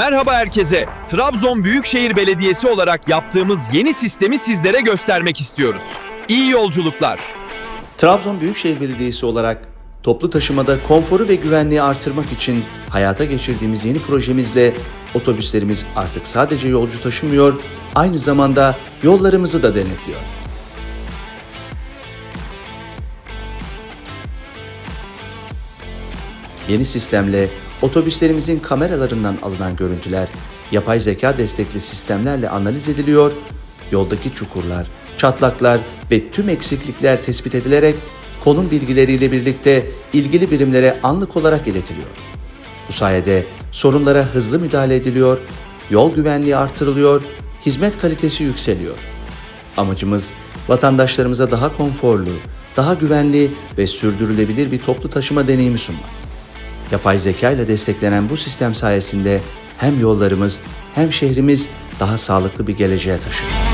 Merhaba herkese. Trabzon Büyükşehir Belediyesi olarak yaptığımız yeni sistemi sizlere göstermek istiyoruz. İyi yolculuklar. Trabzon Büyükşehir Belediyesi olarak toplu taşımada konforu ve güvenliği artırmak için hayata geçirdiğimiz yeni projemizle otobüslerimiz artık sadece yolcu taşımıyor, aynı zamanda yollarımızı da denetliyor. Yeni sistemle otobüslerimizin kameralarından alınan görüntüler yapay zeka destekli sistemlerle analiz ediliyor, yoldaki çukurlar, çatlaklar ve tüm eksiklikler tespit edilerek konum bilgileriyle birlikte ilgili birimlere anlık olarak iletiliyor. Bu sayede sorunlara hızlı müdahale ediliyor, yol güvenliği artırılıyor, hizmet kalitesi yükseliyor. Amacımız vatandaşlarımıza daha konforlu, daha güvenli ve sürdürülebilir bir toplu taşıma deneyimi sunmak. Yapay zeka ile desteklenen bu sistem sayesinde hem yollarımız hem şehrimiz daha sağlıklı bir geleceğe taşınır.